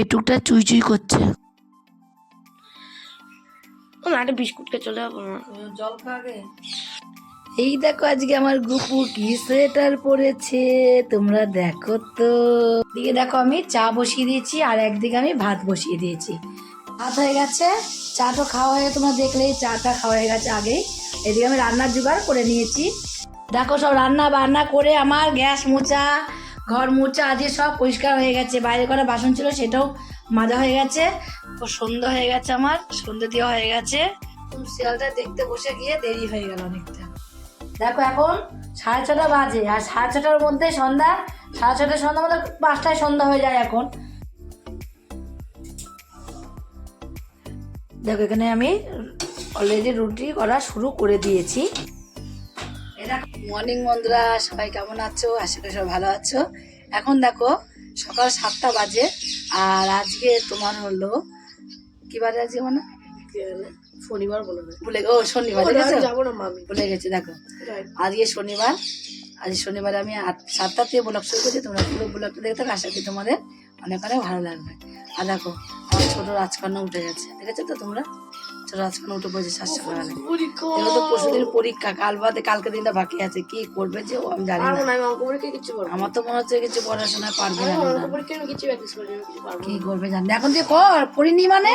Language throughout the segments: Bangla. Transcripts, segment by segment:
পেটুকটা চুই চুই করছে। একটা বিস্কুটকে চলে যাব জল খাগে এই দেখো আজকে আমার গুপু কি সোয়েটার পরেছে তোমরা দেখো তো। দিকে দেখো আমি চা বসিয়ে দিয়েছি আর একদিকে আমি ভাত বসিয়ে দিয়েছি। ভাত হয়ে গেছে চাটা খাওয়া হয়ে তোমরা দেখলেই চাটা খাওয়া হয়ে গেছে আগেই। এদিকে আমি রান্নার জোগাড় করে নিয়েছি। দেখো সব রান্না বান্না করে আমার গ্যাস মোচা ঘর মোচা আজকে সব পরিষ্কার হয়ে গেছে, বাইরে করা বাসন ছিল সেটাও মাজা হয়ে গেছে। ও সন্ধ্যা হয়ে গেছে আমার, সন্ধ্যে দেওয়া হয়ে গেছে। সিরিয়ালটা দেখতে বসে গিয়ে দেরি হয়ে গেল অনেকটা। দেখো এখন সাড়ে ছটা বাজে, আর সাড়ে ছটার মধ্যে সন্ধ্যা, সাড়ে ছটার সন্ধ্যা মধ্যে পাঁচটায় সন্ধ্যা হয়ে যায় এখন। দেখো এখানে আমি অলরেডি রুটি করা শুরু করে দিয়েছি। মর্নিং বন্ধুরা। সবাই কেমন আছো? আশা করি সবাই ভালো আছো। এখন দেখো সকাল সাতটা বাজে আর আজকে তোমার হলো কি বারে আজকে মানে? শনিবার বলে ভুলে ও শনিবার যাব না মামি। ভুলে গেছি দেখো। আজকে শনিবার। আজ শনিবার আমি সাতটা থেকে ব্লগ শুরু করছি। তোমরা পুরো ব্লগটা দেখতে থাকো। আশা করি তোমাদের অনেক অনেক ভালো লাগবে। আর দেখো আমার ছোট রাজকন্যা উঠে গেছে। দেখেছ তো তোমরা? ছোট রাজকন্যা উঠে পড়েছে সাত সকালে এগুলো তো পরশুদিন পরীক্ষা কাল বাদে কালকে দিনটা বাকি আছে কি করবে যে ও আমি জানি না। আমার তো মনে হচ্ছে কিছু পড়াশোনা পারবে না করি কি করবে জানি এখন তুই কর পড়িনি মানে?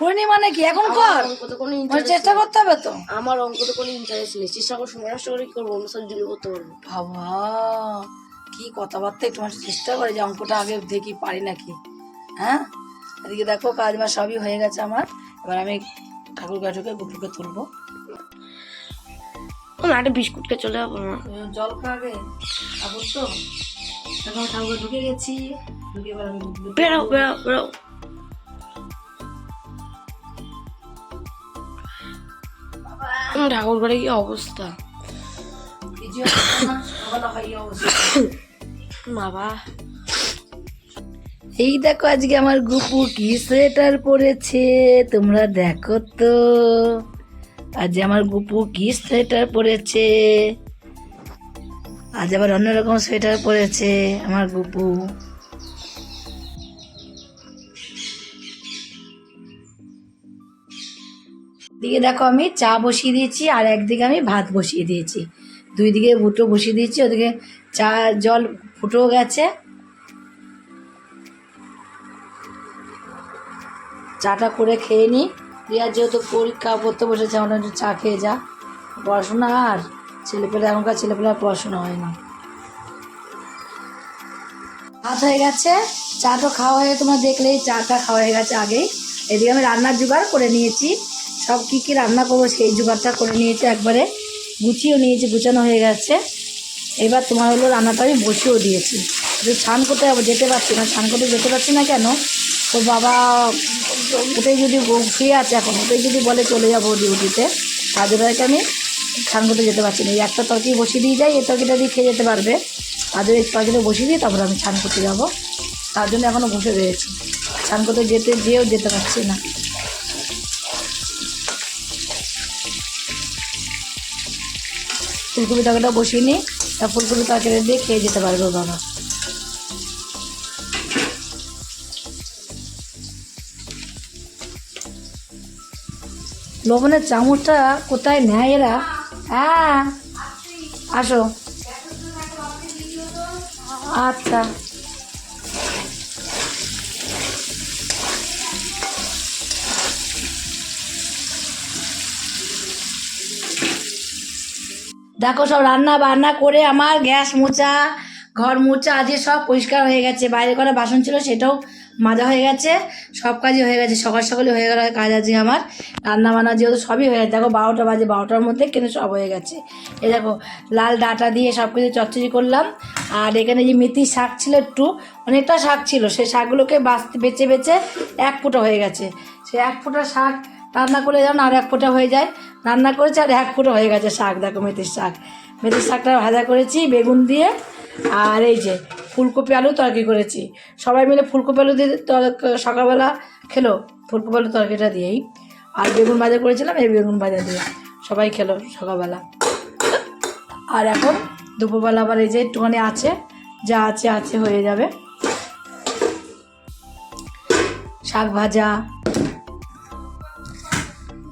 পড়িনি মানে কি? এখন কর। মানে চেষ্টা করতে হবে তো। আমার অঙ্কতে কোনো ইন্টারেস্ট নেই। চেষ্টা করে সময় নষ্ট করে কি করব? অন্য সব দিলে করতে পারব বাবা কি কথাবার্তা একটু চেষ্টা করে যে অঙ্কটা আগে দেখি পারি নাকি? হ্যাঁ? এদিকে দেখো কাজ বাজ সবই হয়ে গেছে আমার। এবার আমি ঠাকুর গাছুকে গুপুকে তুলবো। একটা বিস্কুটকে চলে যাব না জল খাবে ঠাকুর তো এখন ঠাকুর ঢুকে গেছি। ঢুকে এবার আমি বেরো বেরো বেরো। ঠাকুর ঘরে কি অবস্থা। বাবা। এই দেখো আজকে আমার গুপু কি সোয়েটার পরেছে? তোমরা দেখো তো। আজ আমার গুপু কি সোয়েটার পরেছে? আজ আবার অন্যরকম সোয়েটার পরেছে আমার গুপু। দিকে দেখো আমি চা বসিয়ে দিয়েছি, আর একদিকে আমি ভাত বসিয়ে দিয়েছি। দুই দিকে বুটো বসিয়ে দিয়েছি, ওদিকে চা জল ফুটেও গেছে। চাটা করে খেয়ে নিই রিয়ার যেহেতু পরীক্ষা পড়তে বসেছে, আমরা একটু চা খেয়ে যা। পড়াশোনা আর ছেলেপেলে, এখনকার ছেলেপেলে আর পড়াশোনা হয় না। ভাত হয়ে গেছে, চা তো খাওয়া হয়ে, তোমরা দেখলেই চাটা খাওয়া হয়ে গেছে আগেই। এদিকে আমি রান্নার জোগাড় করে নিয়েছি। সব কী কী রান্না করব সেই জোগাড়টা করে নিয়েছি একবারে। গুছিয়েও নিয়েছি, গুছানো হয়ে গেছে। এবার তোমার হলো রান্নাটা আমি বসিয়েও দিয়েছি। একটু স্নান করতে যেতে পারছি না, স্নান করতে যেতে পারছি না কেন? তো বাবা, ওটাই যদি শুয়ে আছে এখন, ওটাই যদি বলে চলে যাব ডিউটিতে, তাদের বাড়িতে আমি স্নান করতে যেতে পারছি না। এই একটা তরকারি বসিয়ে দিয়ে যাই, এই তরকারিটা দিয়ে খেয়ে যেতে পারবে। তাদের এই তরকারিটা বসিয়ে দিয়ে তারপরে আমি স্নান করতে যাব। তার জন্য এখনও বসে রয়েছি। স্নান করতে যেতে, যেও যেতে পারছি না। ফুলকপি তরকারিটা বসিয়ে নিই, তা ফুলকপি তরকারি দিয়ে খেয়ে যেতে পারবে বাবা। লবণের চামচটা কোথায় নেয় এরা? হ্যাঁ। আসো। আচ্ছা। দেখো সব রান্না বান্না করে আমার গ্যাস মোচা, ঘর মোচা, আজকে সব পরিষ্কার হয়ে গেছে। বাইরে করা বাসন ছিল, সেটাও মাজা হয়ে গেছে, সব কাজই হয়ে গেছে, সকাল সকালে হয়ে গেল কাজ আছে আমার। রান্না বান্না যেহেতু সবই হয়ে গেছে, দেখো বারোটা বাজে, বারোটার মধ্যে কিন্তু সব হয়ে গেছে। এ দেখো, লাল ডাটা দিয়ে সব কিছু চচ্চড়ি করলাম। আর এখানে যে মেথি শাক ছিল একটু, অনেকটা শাক ছিল সেই শাকগুলোকে বাঁচতে বেছে বেছে এক ফুটো হয়ে গেছে। সেই এক ফুটা শাক রান্না করে যেমন আর এক ফোঁটা হয়ে যায়। রান্না করেছি আর এক ফোঁটা হয়ে গেছে শাক, দেখো মেথির শাক। মেথির শাকটা ভাজা করেছি, বেগুন দিয়ে। আর এই যে ফুলকপি আলু তরকারি করেছি। সবাই মিলে ফুলকপি আলু দিয়ে সকালবেলা খেলো। ফুলকপি আলু তরকারিটা দিয়েই। আর বেগুন ভাজা করেছিলাম, এই বেগুন ভাজা দিয়ে সবাই খেলো সকালবেলা। আর এখন দুপুরবেলা আবার এই যে একটুখানি আছে, যা আছে আছে হয়ে যাবে। শাক ভাজা,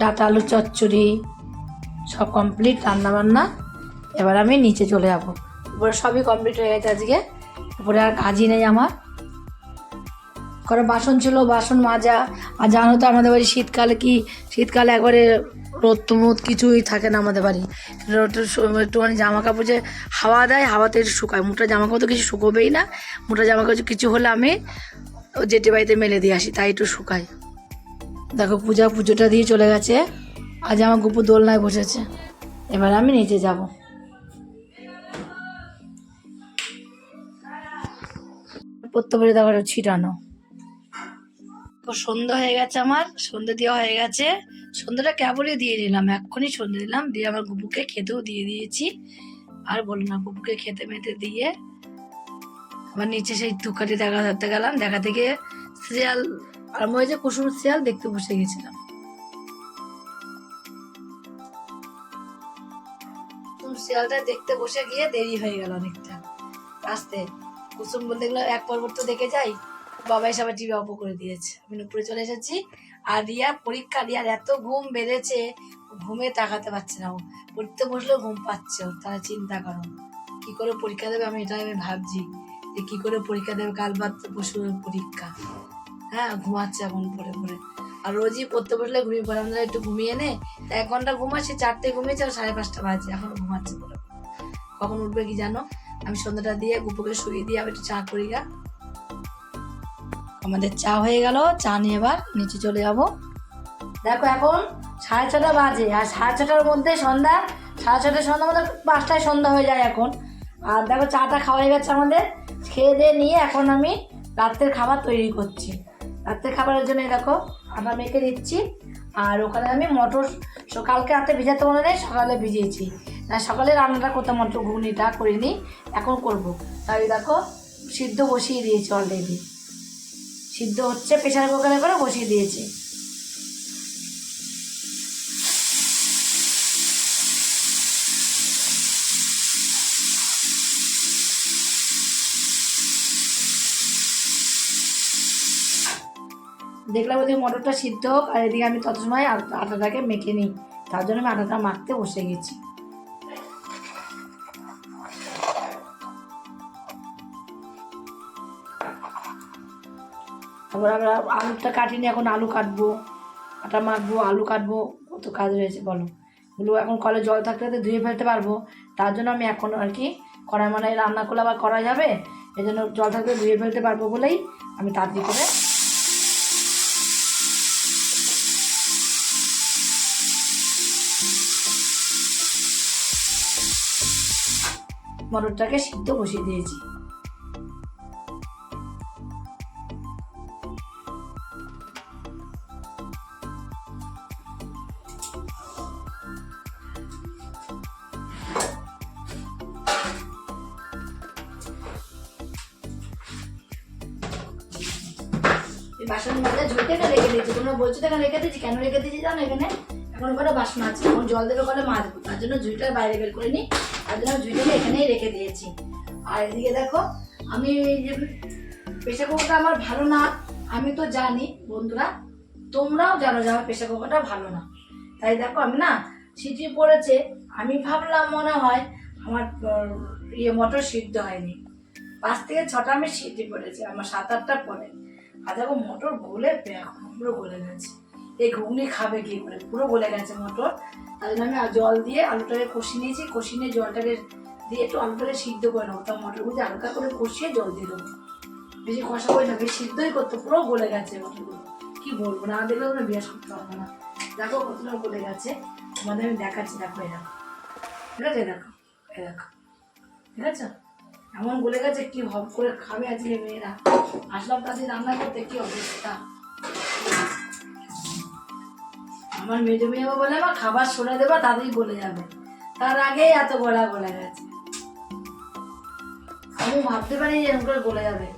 ডাটা আলু চচ্চড়ি, সব কমপ্লিট রান্না বান্না এবার আমি নিচে চলে যাব। উপরে সবই কমপ্লিট হয়ে গেছে আজকে। উপরে আর কাজই নেই আমার। করে বাসন ছিল, বাসন মাজা। আর জানো তো আমাদের বাড়ি শীতকালে কি? শীতকালে একবারে রোদ তুমুদ কিছুই থাকে না আমাদের বাড়ি। একটুখানি জামা কাপড় যে হাওয়া দেয়, হাওয়াতে শুকায়। মোটা জামা কাপড় তো কিছু শুকোবেই না। মোটা জামা কাপড় কিছু হলে আমি জেঠি বাড়িতে মেলে দিয়ে আসি, তাই একটু শুকাই দেখো, পূজা পুজোটা দিয়ে চলে গেছে। আজ আমার গুপু দোলনায় বসেছে। এবার আমি নিচে যাব। প্রত্যেকবারে দেখো এটা ছিটানো তো সন্ধ্যা হয়ে গেছে আমার, সন্ধ্যে দেওয়া হয়ে গেছে। সন্ধ্যাটা কেবলই দিয়ে দিলাম এক্ষুনি সন্ধ্যে দিলাম, দিয়ে আমার গুপুকে খেতেও দিয়ে দিয়েছি। আর বলো না গুপুকে খেতে মেতে দিয়ে আবার নিচে সেই ধূপকাঠি দেখা ধরতে গেলাম, দেখা থেকে সিরিয়াল আরম্ভ যে কুসুম সিরিয়াল দেখতে বসে গেছিলাম। সিরিয়ালটা দেখতে বসে গিয়ে দেরি হয়ে গেল অনেকটা। আসতে কুসুম বলতে গেলে এক পর্ব তো দেখে যাই। বাবা এসে আবার টিভি অফ করে দিয়েছে। আমি উপরে চলে এসেছি। আর রিয়ার পরীক্ষা রিয়ার এত ঘুম বেড়েছে ঘুমে তাকাতে পারছে না। ও পড়তে বসলেও ঘুম পাচ্ছে ওর তারা চিন্তা করো, কি করে পরীক্ষা দেবে? আমি এটাই আমি ভাবছি যে কি করে পরীক্ষা দেবে? কাল বাদ পরশু পরীক্ষা। হ্যাঁ ঘুমাচ্ছে এখন পড়ে পড়ে। আর রোজই পড়তে বসলে ঘুমিয়ে পড়ে। আমরা একটু ঘুমিয়ে নে। তা এক ঘণ্টা ঘুমাচ্ছে, চারটে ঘুমিয়েছে আর সাড়ে পাঁচটা বাজে। এখন ঘুমাচ্ছে পড়ে। কখন উঠবে কি জানো? আমি সন্ধ্যাটা দিয়ে গুপুকে শুয়ে দিয়ে আবার একটু চা করি গা। আমাদের চা হয়ে গেল, চা নিয়ে এবার নিচে চলে যাব। দেখো এখন সাড়ে ছটা বাজে, আর সাড়ে ছটার মধ্যে সন্ধ্যা, সাড়ে ছটার সন্ধ্যা মধ্যে পাঁচটায় সন্ধ্যা হয়ে যায় এখন। আর দেখো চাটা খাওয়া হয়ে গেছে আমাদের, খেয়ে দিয়ে নিয়ে এখন আমি রাত্রের খাবার তৈরি করছি। রাত্রের খাবারের জন্য দেখো আটা মেখে দিচ্ছি, আর ওখানে আমি মটর স- কালকে রাতে ভিজাতে মনে নেই সকালে ভিজিয়েছি। না সকালে রান্নাটা করতাম মটর ঘুগনিটা করিনি, এখন করব। তাই দেখো, সিদ্ধ বসিয়ে দিয়েছি অলরেডি সিদ্ধ হচ্ছে, প্রেশার কুকারে করে বসিয়ে দিয়েছি। দেখলাম ওদিকে মটরটা সিদ্ধ হোক, আর এদিকে আমি তত সময় আটাটাকে মেখে নিই। তার জন্য আমি আটাটা মাখতে বসে গেছি। তারপর আমরা আলুটা কাটিনি, এখন আলু কাটবো, আটা মাখবো, আলু কাটবো, কত কাজ রয়েছে বলো। এগুলো এখন কলে জল থাকতে থাকতে ধুয়ে ফেলতে পারব, তার জন্য আমি এখন আর কি কড়াই মানে রান্না করলে আবার করা যাবে এই জন্য জল থাকতে ধুয়ে ফেলতে পারব বলেই আমি তাড়াতাড়ি করে মটরটাকে সিদ্ধ বসিয়ে দিয়েছি। বাসন মাজা ঝুঁটেটা রেখে দিয়েছি। তোমরা বলছো এখানে রেখে দিয়েছি, কেন রেখে দিয়েছি জানো এখানে? এখন কটা বাসন আছে, এখন জল দেবে কলে মাজবো। তার জন্য ঝুঁইটা বাইরে বের করে নিই তার জন্য ঝুঁইটাকে এখানেই রেখে দিয়েছি। আর এদিকে দেখো, আমি যে প্রেশার কুকারটা আমার ভালো না, আমি তো জানি বন্ধুরা, তোমরাও জানো যে আমার প্রেশার কুকারটা ভালো না। তাই দেখো আমি না সিটি পড়েছে, আমি ভাবলাম মনে হয় আমার ইয়ে মটর সিদ্ধ হয়নি। পাঁচ থেকে ছটা আমি সিটি পড়েছে, আমার সাত আটটা পরে আর দেখো মটর গলে পুরো গলে গেছে। এই ঘুগনি খাবে কি করে? পুরো গলে গেছে মটর। তার জন্য আমি জল দিয়ে আলুটাকে কষিয়ে নিয়েছি। কষিয়ে নিয়ে জলটাকে দিয়ে একটু আলুটাকে সিদ্ধ করে নেব। তা মটরগুলো হালকা করে কষিয়ে জল দিয়ে দেবো। বেশি কষা করে না, বেশি সিদ্ধই করতে পুরো গলে গেছে মটরগুলো কি বলব? না দেখলে তোমরা বিয়াস করতে পারব না। দেখো কতটা গলে গেছে। তোমাদের আমি দেখাচ্ছি। দেখো দেখো। ঠিক আছে? দেখো। দেখো। ঠিক আছে? এমন বলে গেছে, কি হব করে খাবে আজকে মেয়েরা? আসলাম কাছে রান্না করতে, কি অবস্থা? আমার মেজো মেয়ে বলে আমার খাবার সরে দেবা, তাদেরই বলে যাবে। তার আগেই এত গলা গলে গেছে। আমি ভাবতে পারি যে এরকম করে গলে যাবে।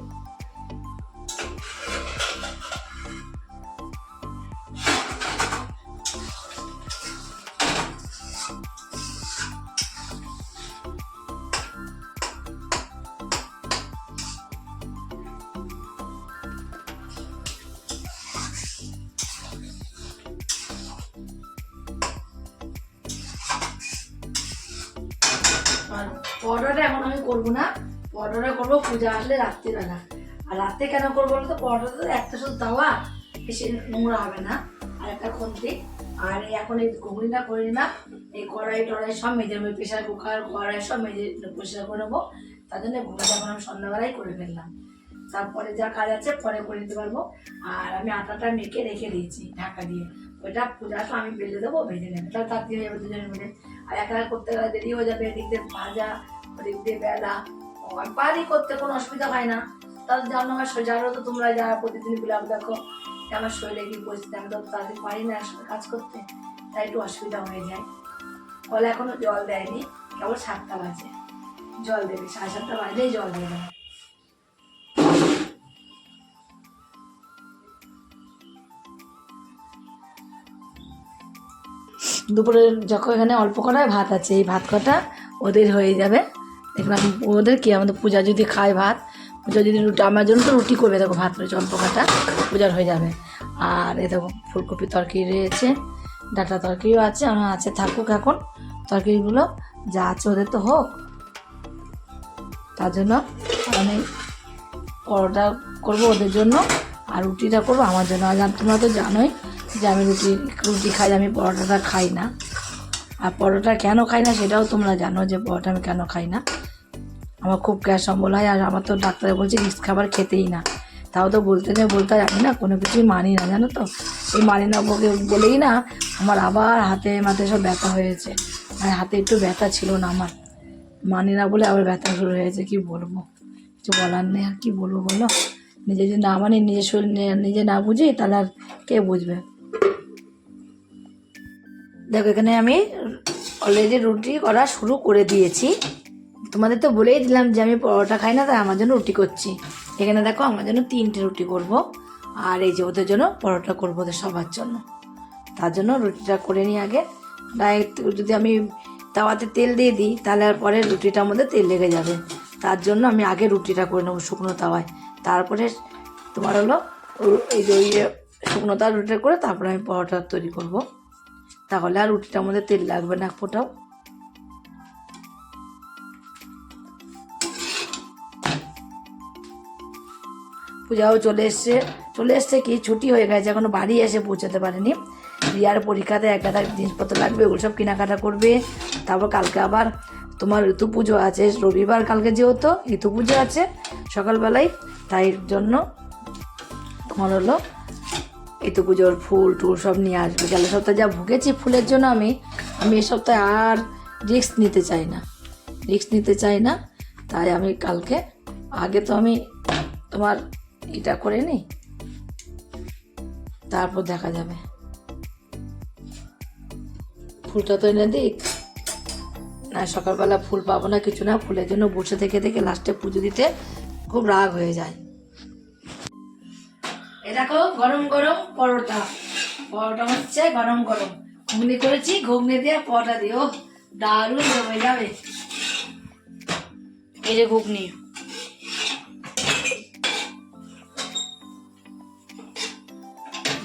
পরোটাটা এখন আমি করব না, পরোটা করব পূজা আসলে রাত্রিবেলা আর রাতে কেন করব বলতো? পরোটা তো একটা শুধু তাওয়া, বেশি নোংরা হবে না, আর একটা খুন্তি। আর এখন এই ঘুগনিটা করে নিলাম, এই কড়াই টড়াই সব মেজে নেব প্রেশার কুকার, কড়াই সব মেজে পরিষ্কার করে নেব। তার জন্য ঘুগনিটা এখন আমি সন্ধ্যাবেলায় করে ফেললাম। তারপরে যা কাজ আছে পরে করে নিতে পারব। আর আমি আটাটা মেখে রেখে দিয়েছি ঢাকা দিয়ে। ওইটা পূজা আমি বেলে দেবো, ভেজে নেবে। তাহলে তাড়াতাড়ি যাবে দুজনে মিলে। আর একা করতে গেলে দেরি হয়ে যাবে, এদিক দিয়ে ভাজা, ওদিক দিয়ে বেলা। আর পারি করতে কোনো অসুবিধা হয় না। তাহলে জানো আমার শরীর- জানো তো তোমরা যারা প্রতিদিন ব্লগ দেখো আমার শরীরে কি পরিস্থিতি, আমি তো তাদের পারি না আসলে কাজ করতে। তাই একটু অসুবিধা হয়ে যায়। ফলে এখনও জল দেয়নি, কেবল সাতটা বাজে। জল দেবে, সাড়ে সাতটা বাজলেই জল দেবে। দুপুরে যখন এখানে অল্প কটায় ভাত আছে, এই ভাত কটা ওদের হয়ে যাবে। দেখলাম ওদের কি, আমাদের পূজা যদি খায় ভাত, পূজা যদি রুটি, আমার জন্য তো রুটি করবে, দেখো ভাত রয়েছে অল্প কটা, পূজার হয়ে যাবে। আর এ দেখো, ফুলকপি তরকারি রয়েছে, ডাটা তরকারিও আছে আমার আছে থাকুক এখন, তরকারিগুলো যা আছে ওদের তো হোক। তার জন্য আমি পরোটা করব ওদের জন্য, আর রুটিটা করব আমার জন্য। আর তোমরা তো জানোই যে আমি রুটি রুটি খাই, আমি পরোটাটা খাই না। আর পরোটা কেন খাই না সেটাও তোমরা জানো যে পরোটা আমি কেন খাই না। আমার খুব গ্যাস অম্বল হয় আর আমার তো ডাক্তারে বলছে রিক্স খাবার খেতেই না। তাও তো বলতে নেই, বলতে জানি না কোনো কিছুই মানি না, জানো তো? এই মানি না বলে বলেই না আমার আবার হাতে মাথায় সব ব্যথা হয়েছে। আর হাতে একটু ব্যথা ছিল না আমার। মানি না বলে আবার ব্যথা শুরু হয়েছে, কি বলব? কিছু বলার নেই আর কি বলব বলো? নিজে যদি না মানি, নিজের শরীর নিজে না বুঝি তাহলে আর কে বুঝবে? দেখো, এখানে আমি অলরেডি রুটি করা শুরু করে দিয়েছি। তোমাদের তো বলেই দিলাম যে আমি পরোটা খাই না, তাই আমার জন্য রুটি করছি। এখানে দেখো, আমার জন্য তিনটে রুটি করব, আর এই যে ওদের জন্য পরোটা করব ওদের সবার জন্য। তার জন্য রুটিটা করে নিই আগে। ডাইরেক্ট যদি আমি তাওয়াতে তেল দিয়ে দিই, তাহলে আর পরে রুটিটার মধ্যে তেল লেগে যাবে। তার জন্য আমি আগে রুটিটা করে নেব শুকনো তাওয়ায়। তারপরে তোমার হলো এই যে ওই শুকনো তাওয়া রুটিটা করে তারপরে আমি পরোটা তৈরি করব। তাহলে আর রুটিটার মধ্যে তেল লাগবে না, ফোটাও। পূজাও চলে এসছে। চলে এসছে কি? ছুটি হয়ে গেছে, এখনও বাড়ি এসে পৌঁছাতে পারেনি। রিয়ার পরীক্ষাতে এক গাদা জিনিসপত্র লাগবে, ওগুলো সব কেনাকাটা করবে। তারপর কালকে আবার তোমার ঋতু পুজো আছে, রবিবার কালকে যেহেতু ঋতু পুজো আছে সকালবেলায়, তাই জন্য তোমার হলো ঋতু পুজোর ফুল টুল সব নিয়ে আসবে। গেল সপ্তাহে যা ভুগেছি ফুলের জন্য আমি আমি এ সপ্তাহে আর রিস্ক নিতে চাই না। রিস্ক নিতে চাই না, তাই আমি কালকে, আগে তো আমি তোমার এটা করে নিই, তারপর দেখা যাবে। ফুলটা তো এনে দিক। না, সকালবেলা ফুল পাবো না, কিছু না, ফুলের জন্য বসে থেকে থেকে লাস্টে পুজো দিতে খুব রাগ হয়ে যায়। এ দেখো, গরম গরম পরোটা। পরোটা হচ্ছে গরম গরম। ঘুগনি করেছি, ঘুগনি দিয়ে পরোটা দিয়ে ও দারুণ হয়ে যাবে। এই যে ঘুগনি।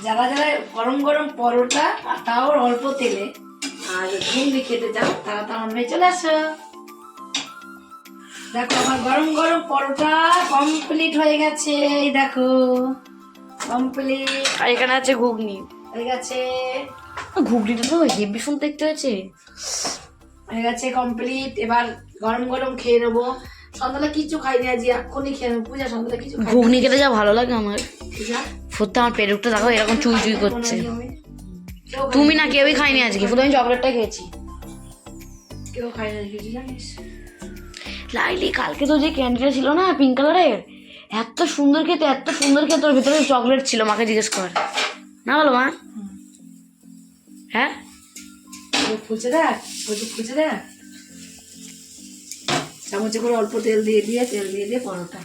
যারা যারা গরম গরম পরোটা আর তাও অল্প তেলে আর ঘুগনি খেতে চাও, তারা তো আমার মেয়ে চলে আসো। দেখো, আমার গরম গরম পরোটা কমপ্লিট হয়ে গেছে। এই দেখো। কমপ্লিট। আর এখানে আছে ঘুগনি। হয়ে গেছে ঘুগনিটা তো হেভি সুন্দর দেখতে হয়েছে। হয়ে গেছে কমপ্লিট। এবার গরম গরম খেয়ে নেব। সন্ধ্যাবেলা কিছু খাইনি আজ এক্ষুনি খেয়ে নেব। পূজা সন্ধ্যাবেলা কিছু ঘুগনি খেতে যা ভালো লাগে আমার। ফুটতে আমার পেটুকটা দেখো এরকম চুই চুই করছে। তুমি না কেউই খাইনি আজকে শুধু আমি চকলেটটা খেয়েছি। কেউ খাই না কিছু জানিস? লাইলি কালকে তো যে ক্যান্ডিটা ছিল না পিঙ্ক কালারের এত সুন্দর খেতে এত সুন্দর খেতে ওর ভিতরে চকলেট ছিল মাকে জিজ্ঞেস কর। না বলো মা? হ্যাঁ? ফুচে দেখ ফুচে দেখ। চামচে করে অল্প তেল দিয়ে দিয়ে তেল দিয়ে দিয়ে পরোটা।